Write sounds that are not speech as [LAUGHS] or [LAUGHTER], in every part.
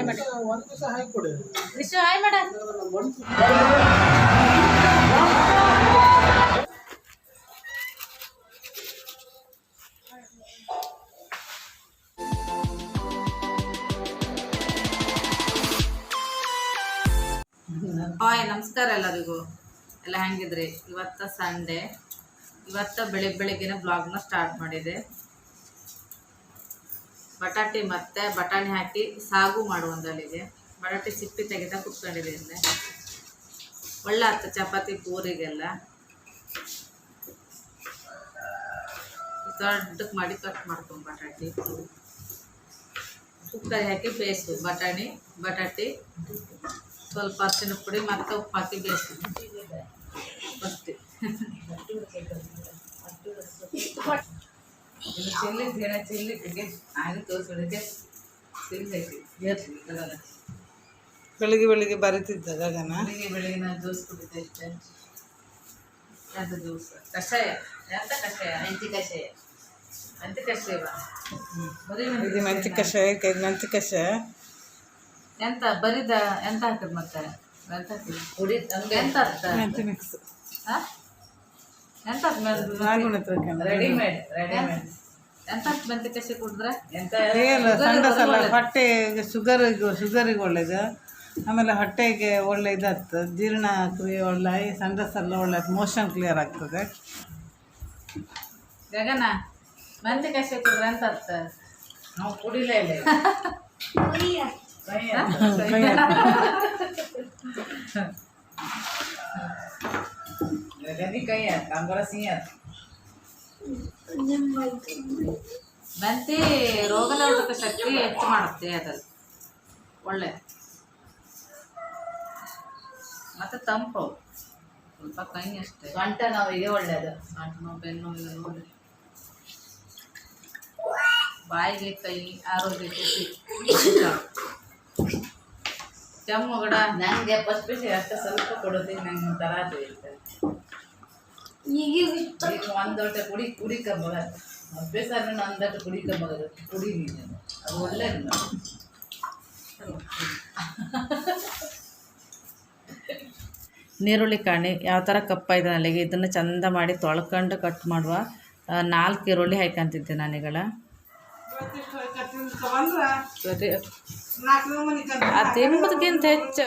Hi ಮಾಡಿ. ಒಂದು ದಿವಸ ಹಾಕಿ ಕೊಡಿ. ವಿಶ್ವ ಹಾಯ್ ಮಾಡ. ಹಾಯ್ ನಮಸ್ಕಾರ ಎಲ್ಲರಿಗೂ. ಎಲ್ಲ ಹೆಂಗಿದ್ರಿ? ಇವತ್ತ ಸಂಡೇ. ಇವತ್ತ ಬೆಳಿಗ್ಗೆ ಬೆಳಿಗ್ಗೆನೆ ಬ್ಲಾಗ್ನ ಸ್ಟಾರ್ಟ್ ಮಾಡಿದೆ. ಬಟಾಟೆ ಮತ್ತೆ ಬಟಾಣಿ ಹಾಕಿ ಸಾಗು ಮಾಡುವಂದಲ್ಲಿಗೆ ಬಟಾಟೆ ಸಿಪ್ಪಿ ತೆಗೆದ ಕುತ್ಕೊಂಡಿದೆ ಅಂದರೆ ಒಳ್ಳೆ ಹತ್ತು ಚಪಾತಿ ಪೂರಿಗೆಲ್ಲ. ದೊಡ್ಡಕ್ಕೆ ಮಾಡಿ ಕಟ್ ಮಾಡ್ಕೊಂಡು ಬಟಾಟೆ. ಕುಕ್ಕರ್ ಹಾಕಿ ಬೇಯಿಸು. ಬಟಾಣಿ, ಬಟಾಟೆ, ಸ್ವಲ್ಪ ಅರಿಶಿನ ಪುಡಿ ಮತ್ತು ಉಪ್ಪು ಹಾಕಿ ಬೇಯಿಸು. [LAUGHS] ಚಿಲ್ಲಿ ಜೀಣ ಚಿಲ್ಲಿ ಆಗಿ ತೋರಿಸೋದಕ್ಕೆ ಚಿಲ್ಲಿ ಐತಿ ಕಲರ್ ಬೆಳಿಗ್ಗೆ ಬೆಳಿಗ್ಗೆ ಬರೀತಿದ್ದ ಗಗನ ಬೆಳಿಗ್ಗೆ ಬೆಳಿಗ್ಗೆ ನಾನು ಜ್ಯೂಸ್ ಜ್ಯೂಸ್ ಕಷಾಯ. ಎಂತ ಕಷಾಯ? ಮೆಂತಿ ಕಷಾಯ. ಮೆಂತಿ ಕಷಾಯವ? ಬರೀ ಇದು ಮೆಂತಿ ಕಷಾಯ. ಇದು ಮೆಂತಿ ಕಷಾಯ. ಎಂತ? ಬರಿದ ಎಂತ ಹಾಕಿದ್ ಮತ್ತೆ? ಎಂತ ಹಾಕಿದ್ ಕುಡಿ ಎಂತ ಆಗ್ತದೆ ಮೆಂತಿ ಮಿಕ್ಸ್ ಹಾ? ಎಂತ ರೆಡಿಮೇಡ್ ರೆಡಿಮೇಡ್ ಎಂತ ಶುಗರ್ ಕಷಾಯ ಕುಡಿದ್ರೆ? ಹೊಟ್ಟೆಗೆ ಶುಗರಿಗೂ ಶುಗರಿಗೆ ಒಳ್ಳೇದು. ಆಮೇಲೆ ಹೊಟ್ಟೆಗೆ ಒಳ್ಳೆ ಇದಾಗ್ತದೆ. ಜೀರ್ಣ ಕ್ರಿಯೆ ಒಳ್ಳೆ ಸಂಡಸ್ ಎಲ್ಲ ಒಳ್ಳೆ ಮೋಷನ್ ಕ್ಲಿಯರ್ ಆಗ್ತದೆ. ಗಗನ ಮೆಂತಿ ಕಷಾಯ ಕುಡಿದ್ರೆ ಎಂತ ಅರ್ಥ ನಾವು ಕುಡಿಲೇ ಇಲ್ಲ ಮೆಂತಿ ರೋಗ ನಿರೋಧಕ ಶಕ್ತಿ ಹೆಚ್ಚು ಮಾಡುತ್ತೆ ಅದು ಒಳ್ಳೆ. ಮತ್ತೆ ತಂಪು. ಸ್ವಲ್ಪ ಕೈ ಅಷ್ಟೇ. ಗಂಟ ನೋವಿಗೆ ಒಳ್ಳೆಯದು ಗಂಟು ನೋವು ಬೆನ್ನು ನೋವಿಗೆ ನೋಡಿ ಬಾಯಿಗೆ ಕೈ ಆರೋಗ್ಯಕ್ಕೆ ಕೆಮ್ಮು ಗಡ. ನನಗೆ ಫಸ್ಟ್ ಪೀಸ್ ಅಷ್ಟು ಸ್ವಲ್ಪ ಕೊಡೋದಿ ನಂಗೆ ಒಂಥರ ಅದು ಇರ್ತದೆ. ಈಗ ಒಂದು ದೊಡ್ಡ ಕುಡಿ ಕುಡಿಕೊಂಬ ಅಭ್ಯಾಸ ಒಂದು ದೊಡ್ಡ ಕುಡಿಕೊಂಬದು ಕುಡಿ ನೀನು. ಅದು ಒಳ್ಳೇದು ನೀರುಳ್ಳಿ ಕಾಣಿ ಯಾವ ಥರ ಕಪ್ಪ ಇದೆ ಅಲ್ಲಿಗೆ. ಇದನ್ನು ಚಂದ ಮಾಡಿ ತೊಳ್ಕೊಂಡು ಕಟ್ ಮಾಡುವ. ನಾಲ್ಕು ಈರುಳ್ಳಿ ಹಾಯ್ಕೊಂತಿದ್ದೆ ನಾನೀಗಳ ತಿಂಬದಕ್ಕಿಂತ ಹೆಚ್ಚು.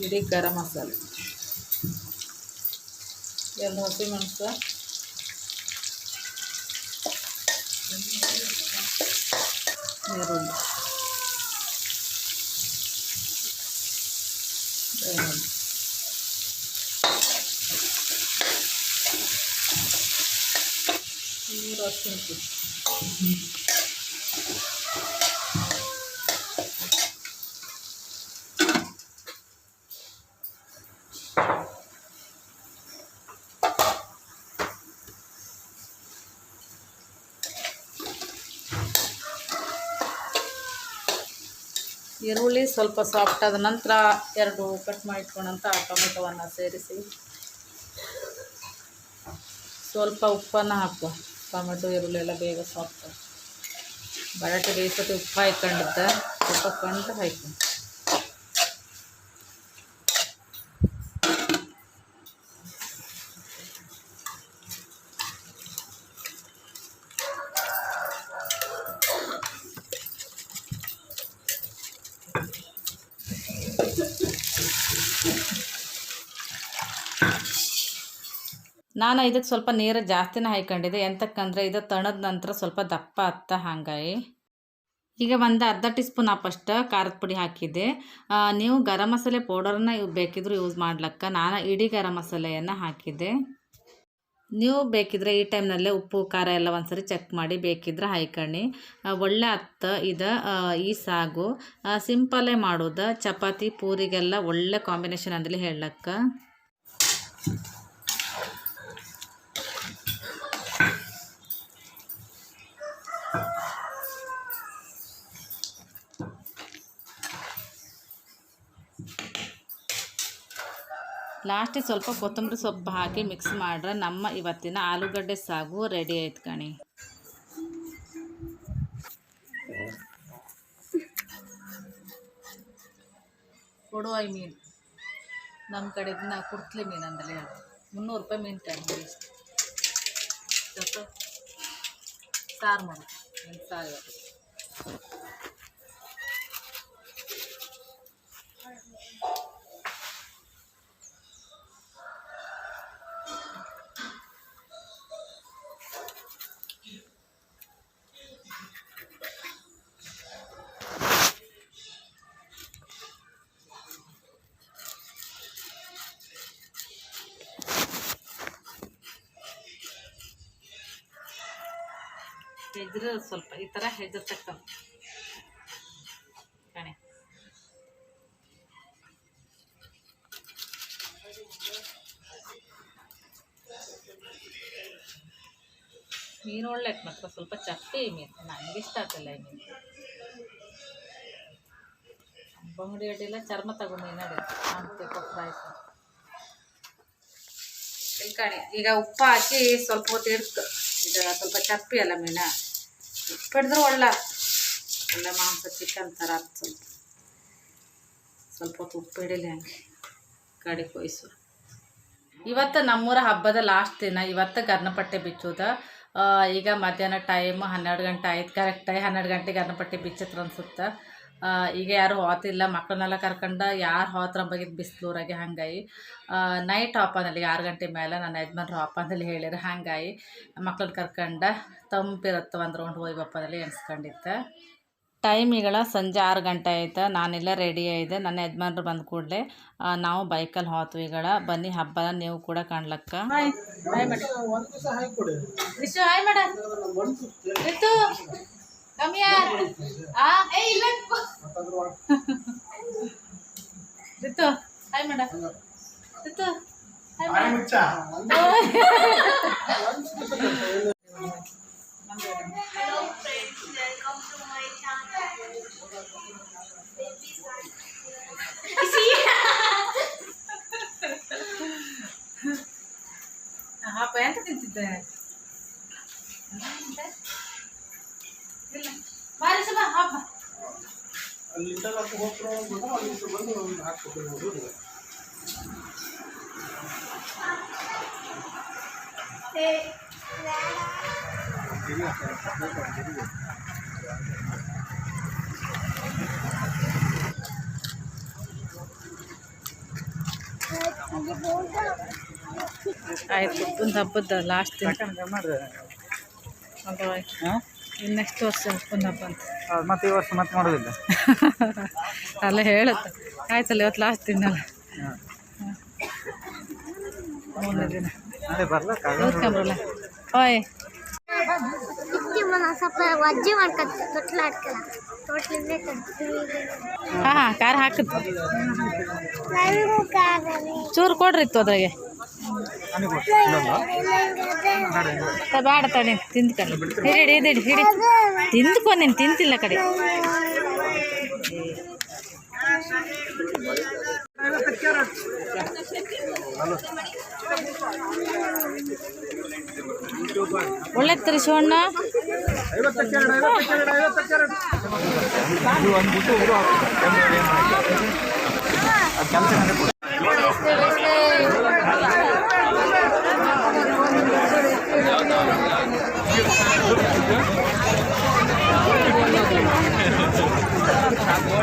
ಬೆಳ್ಳುಳ್ಳಿ ಇಡೀ ಗರಂ ಮಸಾಲೆ ಎರಡು ಹಸಿಮೆಣಸು ಈರುಳ್ಳಿ ಬೆಳ್ಳುಳ್ಳಿ ಮೂರು ಈರುಳ್ಳಿ ಸ್ವಲ್ಪ ಸಾಫ್ಟ್ ಆದ ನಂತರ ಎರಡು ಕಟ್ ಮಾಡಿ ಇಟ್ಕೊಂಡಂಥ ಟೊಮೆಟೊವನ್ನು ಸೇರಿಸಿ. ಸ್ವಲ್ಪ ಉಪ್ಪನ್ನು ಹಾಕುವ ಟೊಮೆಟೊ, ಈರುಳ್ಳಿ ಎಲ್ಲ ಬೇಗ ಸಾಫ್ಟ್ ಬಟಾಟೆ ಬೇಯಿಸೋದು ಉಪ್ಪು ಹಾಕೊಂಡಿದ್ದೆ ಸ್ವಲ್ಪ ಕಂಡು ಹಾಕಿ ನಾನು ಇದಕ್ಕೆ ಸ್ವಲ್ಪ ನೀರು ಜಾಸ್ತಿನ ಹಾಯ್ಕೊಂಡಿದ್ದೆ. ಎಂತಕ್ಕಂದರೆ ಇದು ತಣದ ನಂತರ ಸ್ವಲ್ಪ ದಪ್ಪ ಹತ್ತ ಹಾಗಾಗಿ. ಈಗ ಒಂದು ಅರ್ಧ ಟೀ ಸ್ಪೂನ್ ಅಪ್ಪಷ್ಟು ಖಾರದ ಪುಡಿ ಹಾಕಿದ್ದೆ. ನೀವು ಗರಂ ಮಸಾಲೆ ಪೌಡರನ್ನ ಬೇಕಿದ್ರೂ ಯೂಸ್ ಮಾಡ್ಲಕ್ಕ. ನಾನು ಇಡೀ ಗರಂ ಮಸಾಲೆಯನ್ನು ಹಾಕಿದ್ದೆ. ನೀವು ಬೇಕಿದ್ರೆ ಈ ಟೈಮ್ನಲ್ಲೇ ಉಪ್ಪು, ಖಾರ ಎಲ್ಲ ಒಂದ್ಸರಿ ಚೆಕ್ ಮಾಡಿ ಬೇಕಿದ್ರೆ ಹಾಯ್ಕಣಿ. ಒಳ್ಳೆ ಹತ್ತ ಇದು ಈ ಸಾಗು. ಸಿಂಪಲ್ಲೇ ಮಾಡೋದು. ಚಪಾತಿ, ಪೂರಿಗೆಲ್ಲ ಒಳ್ಳೆ ಕಾಂಬಿನೇಷನ್ ಅಂದಲಿ ಹೇಳಕ್ಕ. ಲಾಸ್ಟಿಗೆ ಸ್ವಲ್ಪ ಕೊತ್ತಂಬರಿ ಸೊಪ್ಪು ಹಾಕಿ ಮಿಕ್ಸ್ ಮಾಡ್ರೆ ನಮ್ಮ ಇವತ್ತಿನ ಆಲೂಗಡ್ಡೆ ಸಾಗು ರೆಡಿ ಆಯ್ತು ಕಣಿ. ಕೊಡುವ ಮೀನು. ನಮ್ಮ ಕಡೆ ಇದನ್ನ ಕುರ್ತಲೆ ಮೀನು ಅಂದರೆ ಮುನ್ನೂರು ರೂಪಾಯಿ ಮೀನು ತಂದು ಸ್ವಲ್ಪ ಸಾರು ಮಾಡಿ. ಸಾರು. ಹೆಜ್ರು ಸ್ವಲ್ಪ ಈ ಥರ ಹೆಜ್ರತಕ್ಕ ಕಣೆ. ಮೀನು ಒಳ್ಳೆ ಮಾತ್ರ, ಸ್ವಲ್ಪ ಚಪ್ಪೆ ಮೀನು. ನನಗೆ ಇಷ್ಟ ಆಗ್ತಿಲ್ಲ ಈ ಮೀನು. ಬಂಗಡಿ ಅಡ್ಡಿಲ್ಲ, ಚರ್ಮ ತಗೊಂಡು ಮೀನು ಅಡಿ ಅಂತ ಕೊಟ್ಟರೆ ಆಯ್ತು ಈಗ ಉಪ್ಪು ಹಾಕಿ ಸ್ವಲ್ಪ ಹೊತ್ತು ಇಡ್ತು ಇದು ಸ್ವಲ್ಪ ಚಪ್ಪಿ ಅಲ್ಲ ಮೀನ. ಹಿಡಿದ್ರೆ ಒಳ್ಳೆ. ಒಳ್ಳೆ ಮಾಂಸ ಚಿಕನ್ ಥರ ಆಗ್ತದೆ ಸ್ವಲ್ಪ. ಹೊತ್ತು ಉಪ್ಪು ಹಿಡಿಲಿ ಹಂಗೆ. ಕಡೆ ಕೊಯ್ಸು. ಇವತ್ತು ನಮ್ಮೂರ ಹಬ್ಬದ ಲಾಸ್ಟ್ ದಿನ. ಇವತ್ತು ಗರ್ನಪಟ್ಟೆ ಬಿಚ್ಚೋದ. ಈಗ ಮಧ್ಯಾಹ್ನ ಟೈಮ್ ಹನ್ನೆರಡು ಗಂಟೆ ಆಯ್ತು. ಕರೆಕ್ಟಾಗಿ ಹನ್ನೆರಡು ಗಂಟೆಗೆ ಗರ್ನಪಟ್ಟೆ ಬಿಚ್ಚತ್ರ ಅನ್ಸುತ್ತೆ. ಈಗ ಯಾರು ಹೋತಿಲ್ಲ. ಮಕ್ಕಳನ್ನೆಲ್ಲ ಕರ್ಕೊಂಡು ಯಾರು ಹೋತ್ರ ಬಗಿದ್ ಬಿಸಿಲೂರಾಗೆ ಹಂಗಾಗಿ ನೈಟ್ ಆಪನಲ್ಲಿ ಆರು ಗಂಟೆ ಮೇಲೆ ನನ್ನ ಯಜಮಾನ್ರು ರಾಪನಲ್ಲಿ ಹೇಳಿರ, ಹಂಗಾಯಿ. ಮಕ್ಳನ್ನ ಕರ್ಕೊಂಡು ತಂಪಿರುತ್ತೆ ಒಂದು ರೌಂಡ್ ಹೋಗಿ ಬಪ್ಪದಲ್ಲಿ ಎಣಿಸ್ಕೊಂಡಿತ್ತು ಟೈಮ್ ಈಗಳ ಸಂಜೆ ಆರು ಗಂಟೆ ಆಯ್ತು ನಾನೆಲ್ಲ ರೆಡಿ ಆಯಿದೆ ನನ್ನ ಯಜಮಾನ್ರು ಬಂದ ಕೂಡಲೇ ನಾವು ಬೈಕಲ್ಲಿ ಹೋತ್ವಿ ಈಗಳ ಬನ್ನಿ ಹಬ್ಬ ನೀವು ಕೂಡ ಕಾಣ್ಲಕ್ಕ. Hi Ritu madam Ritu hi ಮಾಡ ಇಲ್ಲ ಬಾರಿ ಸುಮ ಹಬ್ಬ ಆಯ್ತು ಒಂದು ಹಬ್ಬದ ಲಾಸ್ಟ್ ಇನ್ನು ನೆಕ್ಸ್ಟ್ ವರ್ಷ ಪುನಃ ಮತ್ತೆ ಈ ವರ್ಷ ಮತ್ತೆ ಮಾಡೋದಿಲ್ಲ? [LAUGHS] ಅಲ್ಲ ಹೇಳುತ್ತೆ. ಆಯ್ತಲ್ಲ ಇವತ್ತು ಲಾಸ್ಟ್ ದಿನ ಅಲ್ಲ. ಮೂರನೇ ದಿನ. ನೋಡ್ಕೊಂಬ್ರಲ್ಲ ಓಯ್. ಹಾಂ ಹಾಂ ಖಾರ ಕಾಗಲಿ ಚೂರು ಕೊಡ್ರಿ ಇತ್ತು ಅದ್ರಾಗೆ. ಬೇಡ ತಡೆ ತಿಂದ್ಕೊಂಡು ಹಿಡಿಡಿ ಹಿಡಿಡಿ ಹಿಡಿ ತಿಂದ್ಕೊ ನೀನು ತಿಂತಿಲ್ಲ ಕಡೆ ಒಳ್ಳೆ ಶಿವಣ್ಣ ಕೆಲಸ You're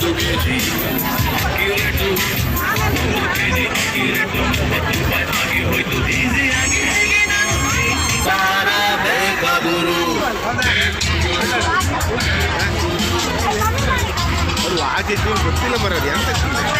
too, you're too, you're too, you're too, you're too, you're too, you're too, ಇದು ಗೊತ್ತಿಲ್ಲ ಬರೋದು ಎಂತ ಸುಮ್ಮನೆ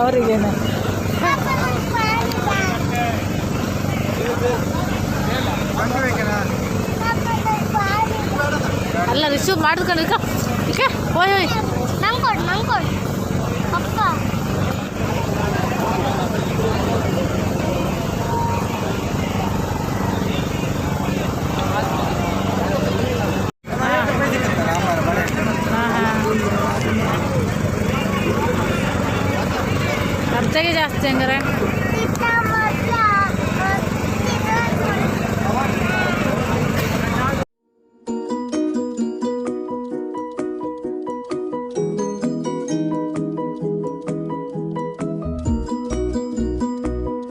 ಅವರಿಗೇನು. ಅಲ್ಲ ರಿಸೀವ್ ಮಾಡಿದ್ಕೊಂಡು